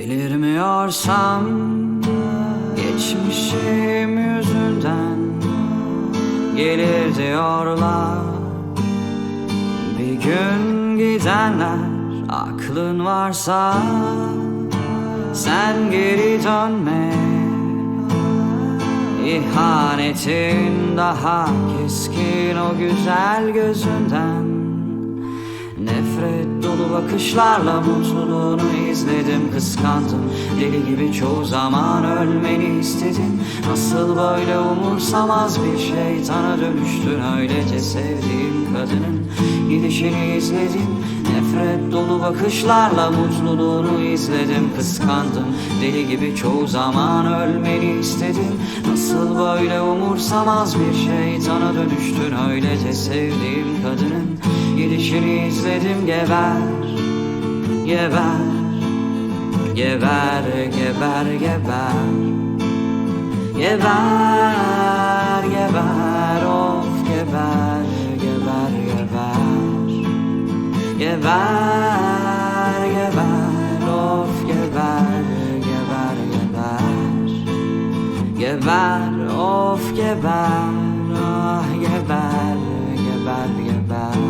Delirmiyorsam geçmişim yüzünden? Gelir diyorlar bir gün gidenler Aklın varsa sen geri dönme. İhanetin daha keskin o güzel gözünden Nefret dolu bakışlarla mutluluğunu izledim Kıskandım. Deli gibi çoğu zaman ölmeni istedim. Nasıl böyle umursamaz bir şeytana dönüştün? Öylece sevdiğim kadının gidişini izledim. Nefret dolu bakışlarla mutluluğunu izledim Kıskandım. Deli gibi çoğu zaman ölmeni istedim. Nasıl böyle umursamaz bir şeytana dönüştün? Öylece sevdiğim kadının gidişini izledim Geber, geber, geber, geber, geber. Geber, geber, of geber, geber, geber. Geber, geber, of geber, geber, geber. Geber, of geber, ah geber, geber, geber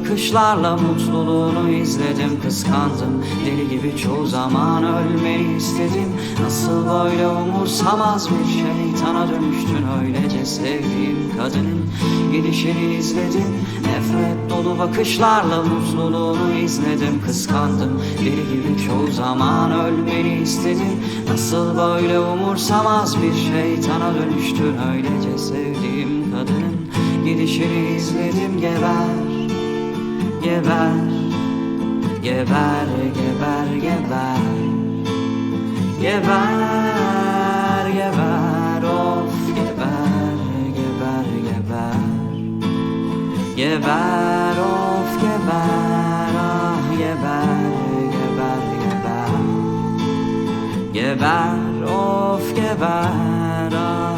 bakışlarla mutluluğunu izledim Kıskandım. Deli gibi çoğu zaman ölmeni istedim. Nasıl böyle umursamaz bir şeytana dönüştün? Öylece sevdiğim kadının gidişini izledim. Nefret dolu bakışlarla mutluluğunu izledim Kıskandım. Deli gibi çoğu zaman ölmeni istedim. Nasıl böyle umursamaz bir şeytana dönüştün? Öylece sevdiğim kadının gidişini izledim geber Geber Geber geber geber Geber geber of geber geber geber Geber of geber ah geber geber geber Geber of geber ah